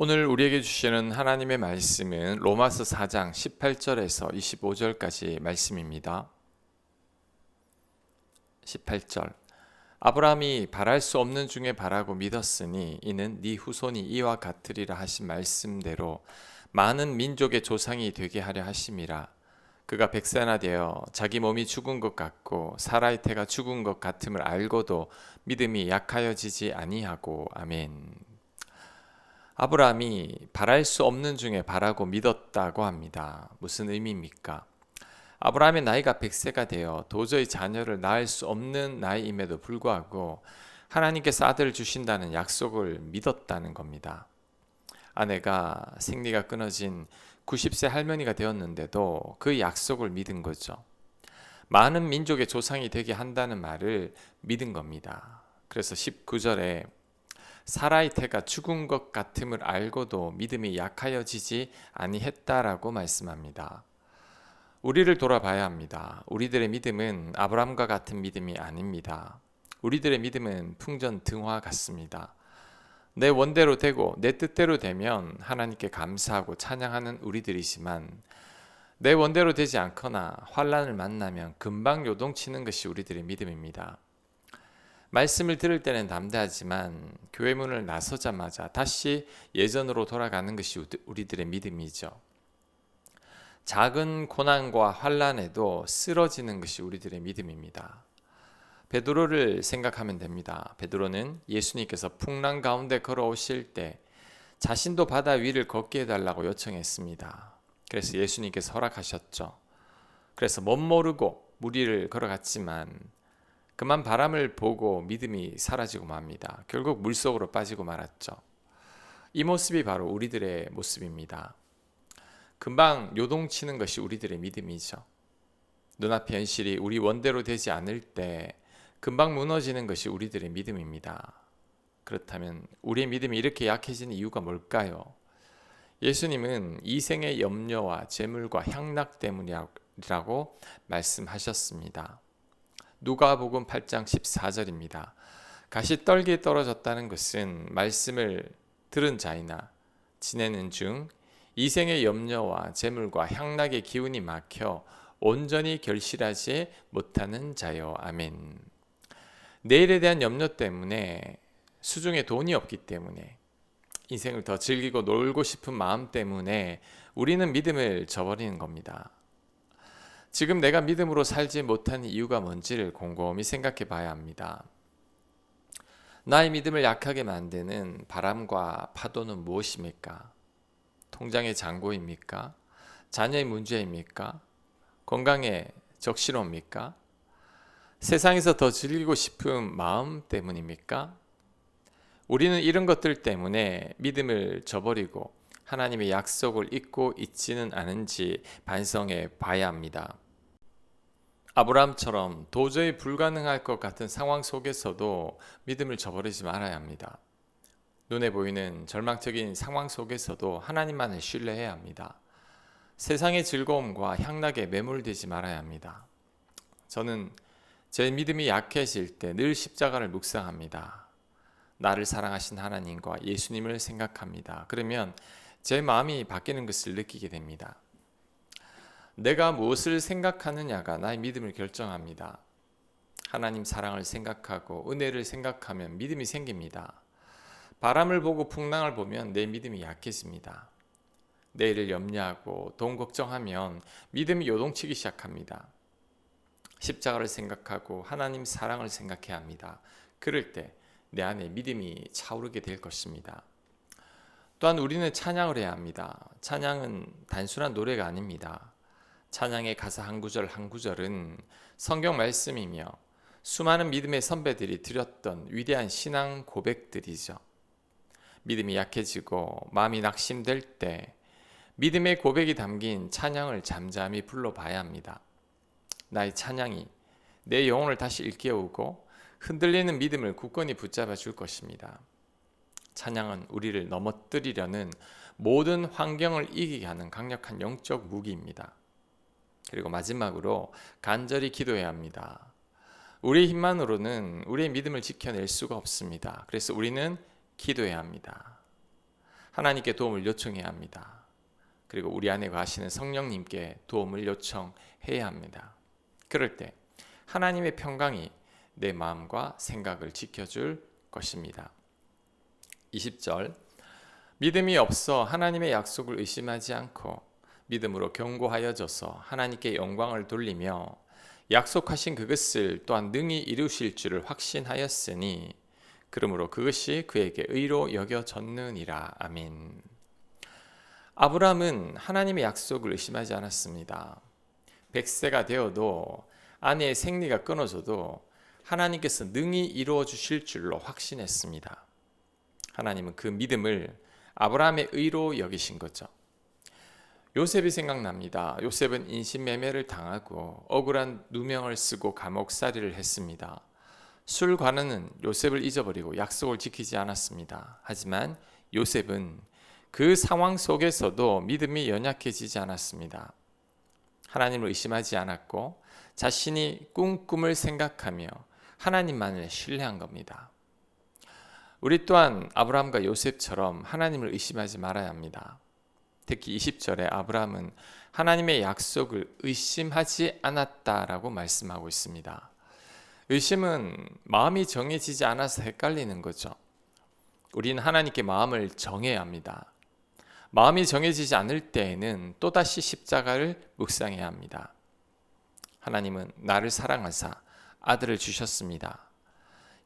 오늘 우리에게 주시는 하나님의 말씀은 로마서 4장 18절에서 25절까지 말씀입니다. 18절 아브라함이 바랄 수 없는 중에 바라고 믿었으니 이는 네 후손이 이와 같으리라 하신 말씀대로 많은 민족의 조상이 되게 하려 하심이라 그가 백세나 되어 자기 몸이 죽은 것 같고 사라의 태가 죽은 것 같음을 알고도 믿음이 약하여지지 아니하고 아멘. 아브라함이 바랄 수 없는 중에 바라고 믿었다고 합니다. 무슨 의미입니까? 아브라함의 나이가 100세가 되어 도저히 자녀를 낳을 수 없는 나이임에도 불구하고 하나님께서 아들을 주신다는 약속을 믿었다는 겁니다. 아내가 생리가 끊어진 90세 할머니가 되었는데도 그 약속을 믿은 거죠. 많은 민족의 조상이 되게 한다는 말을 믿은 겁니다. 그래서 19절에 사라의 태가 죽은 것 같음을 알고도 믿음이 약하여지지 아니했다라고 말씀합니다. 우리를 돌아봐야 합니다. 우리들의 믿음은 아브람과 같은 믿음이 아닙니다. 우리들의 믿음은 풍전 등화 같습니다. 내 원대로 되고 내 뜻대로 되면 하나님께 감사하고 찬양하는 우리들이지만 내 원대로 되지 않거나 환란을 만나면 금방 요동치는 것이 우리들의 믿음입니다. 말씀을 들을 때는 담대하지만 교회 문을 나서자마자 다시 예전으로 돌아가는 것이 우리들의 믿음이죠. 작은 고난과 환란에도 쓰러지는 것이 우리들의 믿음입니다. 베드로를 생각하면 됩니다. 베드로는 예수님께서 풍랑 가운데 걸어오실 때 자신도 바다 위를 걷게 해달라고 요청했습니다. 그래서 예수님께서 허락하셨죠. 그래서 못 모르고 무리를 걸어갔지만 그만 바람을 보고 믿음이 사라지고 맙니다. 결국 물속으로 빠지고 말았죠. 이 모습이 바로 우리들의 모습입니다. 금방 요동치는 것이 우리들의 믿음이죠. 눈앞의 현실이 우리 원대로 되지 않을 때 금방 무너지는 것이 우리들의 믿음입니다. 그렇다면 우리의 믿음이 이렇게 약해지는 이유가 뭘까요? 예수님은 이생의 염려와 재물과 향락 때문이라고 말씀하셨습니다. 누가복음 8장 14절입니다. 가시 떨기에 떨어졌다는 것은 말씀을 들은 자이나 지내는 중 이생의 염려와 재물과 향락의 기운이 막혀 온전히 결실하지 못하는 자요. 아멘. 내일에 대한 염려 때문에 수중에 돈이 없기 때문에 인생을 더 즐기고 놀고 싶은 마음 때문에 우리는 믿음을 저버리는 겁니다. 지금 내가 믿음으로 살지 못한 이유가 뭔지를 곰곰이 생각해 봐야 합니다. 나의 믿음을 약하게 만드는 바람과 파도는 무엇입니까? 통장의 잔고입니까? 자녀의 문제입니까? 건강의 적시로입니까? 세상에서 더 즐기고 싶은 마음 때문입니까? 우리는 이런 것들 때문에 믿음을 저버리고 하나님의 약속을 잊고 있지는 않은지 반성해 봐야 합니다. 아브라함처럼 도저히 불가능할 것 같은 상황 속에서도 믿음을 저버리지 말아야 합니다. 눈에 보이는 절망적인 상황 속에서도 하나님만을 신뢰해야 합니다. 세상의 즐거움과 향락에 매몰되지 말아야 합니다. 저는 제 믿음이 약해질 때 늘 십자가를 묵상합니다. 나를 사랑하신 하나님과 예수님을 생각합니다. 그러면 제 마음이 바뀌는 것을 느끼게 됩니다. 내가 무엇을 생각하느냐가 나의 믿음을 결정합니다. 하나님 사랑을 생각하고 은혜를 생각하면 믿음이 생깁니다. 바람을 보고 풍랑을 보면 내 믿음이 약해집니다. 내일을 염려하고 돈 걱정하면 믿음이 요동치기 시작합니다. 십자가를 생각하고 하나님 사랑을 생각해야 합니다. 그럴 때 내 안에 믿음이 차오르게 될 것입니다. 또한 우리는 찬양을 해야 합니다. 찬양은 단순한 노래가 아닙니다. 찬양의 가사 한 구절 한 구절은 성경 말씀이며 수많은 믿음의 선배들이 드렸던 위대한 신앙 고백들이죠. 믿음이 약해지고 마음이 낙심될 때 믿음의 고백이 담긴 찬양을 잠잠히 불러봐야 합니다. 나의 찬양이 내 영혼을 다시 일깨우고 흔들리는 믿음을 굳건히 붙잡아 줄 것입니다. 찬양은 우리를 넘어뜨리려는 모든 환경을 이기게 하는 강력한 영적 무기입니다. 그리고 마지막으로 간절히 기도해야 합니다. 우리의 힘만으로는 우리의 믿음을 지켜낼 수가 없습니다. 그래서 우리는 기도해야 합니다. 하나님께 도움을 요청해야 합니다. 그리고 우리 안에 가시는 성령님께 도움을 요청해야 합니다. 그럴 때 하나님의 평강이 내 마음과 생각을 지켜줄 것입니다. 20절 믿음이 없어 하나님의 약속을 의심하지 않고 믿음으로 경고하여져서 하나님께 영광을 돌리며 약속하신 그것을 또한 능히 이루실 줄을 확신하였으니 그러므로 그것이 그에게 의로 여겨졌느니라 아멘. 아브라함은 하나님의 약속을 의심하지 않았습니다. 100세가 되어도 아내의 생리가 끊어져도 하나님께서 능히 이루어 주실 줄로 확신했습니다. 하나님은 그 믿음을 아브라함의 의로 여기신 거죠. 요셉이 생각납니다. 요셉은 인신매매를 당하고 억울한 누명을 쓰고 감옥살이를 했습니다. 술관은 요셉을 잊어버리고 약속을 지키지 않았습니다. 하지만 요셉은 그 상황 속에서도 믿음이 연약해지지 않았습니다. 하나님을 의심하지 않았고 자신이 꿈꿈을 생각하며 하나님만을 신뢰한 겁니다. 우리 또한 아브라함과 요셉처럼 하나님을 의심하지 말아야 합니다. 특히 20절에 아브라함은 하나님의 약속을 의심하지 않았다라고 말씀하고 있습니다. 의심은 마음이 정해지지 않아서 헷갈리는 거죠. 우리는 하나님께 마음을 정해야 합니다. 마음이 정해지지 않을 때에는 또다시 십자가를 묵상해야 합니다. 하나님은 나를 사랑하사 아들을 주셨습니다.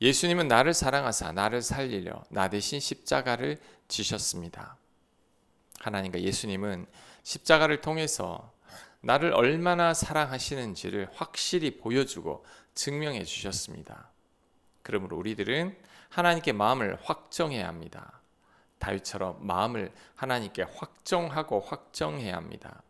예수님은 나를 사랑하사 나를 살리려 나 대신 십자가를 지셨습니다. 하나님과 예수님은 십자가를 통해서 나를 얼마나 사랑하시는지를 확실히 보여주고 증명해 주셨습니다. 그러므로 우리들은 하나님께 마음을 확정해야 합니다. 다윗처럼 마음을 하나님께 확정하고 확정해야 합니다.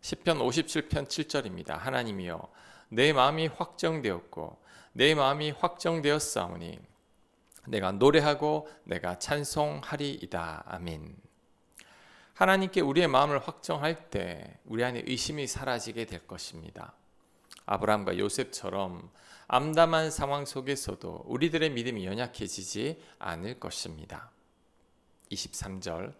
시편 57편 7절입니다. 하나님이여 내 마음이 확정되었고 내 마음이 확정되었사오니 내가 노래하고 내가 찬송하리이다. 아멘. 하나님께 우리의 마음을 확정할 때 우리 안에 의심이 사라지게 될 것입니다. 아브라함과 요셉처럼 암담한 상황 속에서도 우리들의 믿음이 연약해지지 않을 것입니다. 23절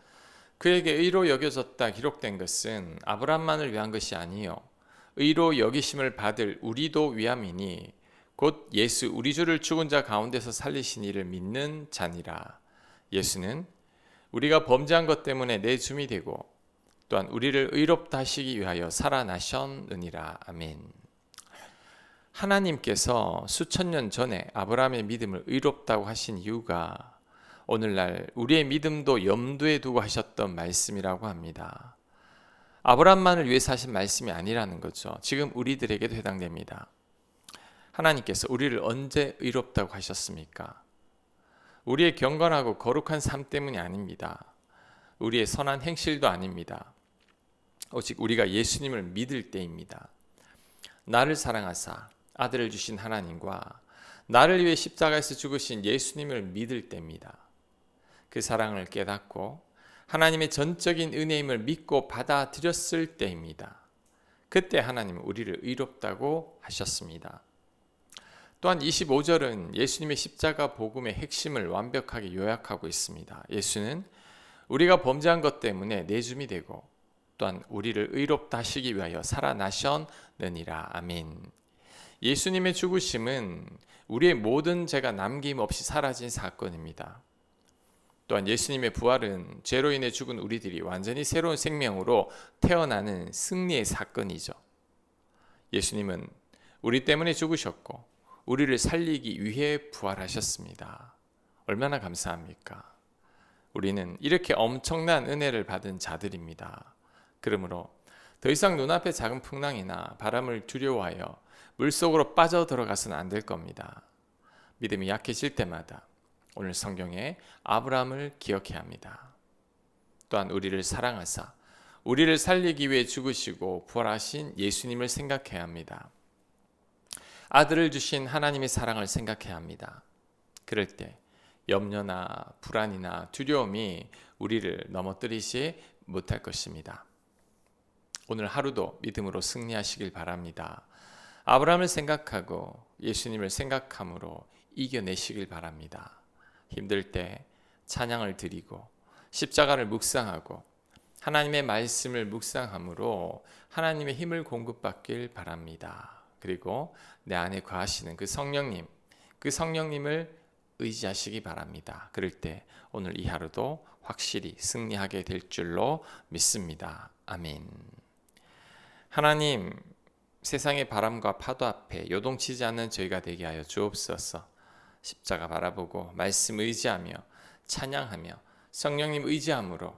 그에게 의로 여겨졌다 기록된 것은 아브라함만을 위한 것이 아니요 의로 여기심을 받을 우리도 위함이니 곧 예수 우리 주를 죽은 자 가운데서 살리신 이를 믿는 자니라 예수는 우리가 범죄한 것 때문에 내 줌이 되고 또한 우리를 의롭다 하시기 위하여 살아나셨느니라 아멘. 하나님께서 수천 년 전에 아브라함의 믿음을 의롭다고 하신 이유가 오늘날 우리의 믿음도 염두에 두고 하셨던 말씀이라고 합니다. 아브라함만을 위해서 하신 말씀이 아니라는 거죠. 지금 우리들에게도 해당됩니다. 하나님께서 우리를 언제 의롭다고 하셨습니까? 우리의 경건하고 거룩한 삶 때문이 아닙니다. 우리의 선한 행실도 아닙니다. 오직 우리가 예수님을 믿을 때입니다. 나를 사랑하사 아들을 주신 하나님과 나를 위해 십자가에서 죽으신 예수님을 믿을 때입니다. 그 사랑을 깨닫고 하나님의 전적인 은혜임을 믿고 받아들였을 때입니다. 그때 하나님은 우리를 의롭다고 하셨습니다. 또한 25절은 예수님의 십자가 복음의 핵심을 완벽하게 요약하고 있습니다. 예수는 우리가 범죄한 것 때문에 내줌이 되고 또한 우리를 의롭다 하시기 위하여 살아나셨느니라. 아멘. 예수님의 죽으심은 우리의 모든 죄가 남김없이 사라진 사건입니다. 또한 예수님의 부활은 죄로 인해 죽은 우리들이 완전히 새로운 생명으로 태어나는 승리의 사건이죠. 예수님은 우리 때문에 죽으셨고 우리를 살리기 위해 부활하셨습니다. 얼마나 감사합니까? 우리는 이렇게 엄청난 은혜를 받은 자들입니다. 그러므로 더 이상 눈앞의 작은 풍랑이나 바람을 두려워하여 물속으로 빠져 들어가서는 안 될 겁니다. 믿음이 약해질 때마다 오늘 성경에 아브라함을 기억해야 합니다. 또한 우리를 사랑하사 우리를 살리기 위해 죽으시고 부활하신 예수님을 생각해야 합니다. 아들을 주신 하나님의 사랑을 생각해야 합니다. 그럴 때 염려나 불안이나 두려움이 우리를 넘어뜨리지 못할 것입니다. 오늘 하루도 믿음으로 승리하시길 바랍니다. 아브라함을 생각하고 예수님을 생각함으로 이겨내시길 바랍니다. 힘들 때 찬양을 드리고 십자가를 묵상하고 하나님의 말씀을 묵상함으로 하나님의 힘을 공급받길 바랍니다. 그리고 내 안에 거하시는 그 성령님, 그 성령님을 의지하시기 바랍니다. 그럴 때 오늘 이 하루도 확실히 승리하게 될 줄로 믿습니다. 아멘. 하나님, 세상의 바람과 파도 앞에 요동치지 않는 저희가 되게 하여 주옵소서. 십자가 바라보고 말씀 의지하며 찬양하며 성령님 의지함으로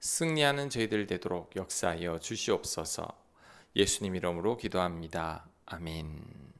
승리하는 저희들 되도록 역사하여 주시옵소서. 예수님 이름으로 기도합니다. 아멘.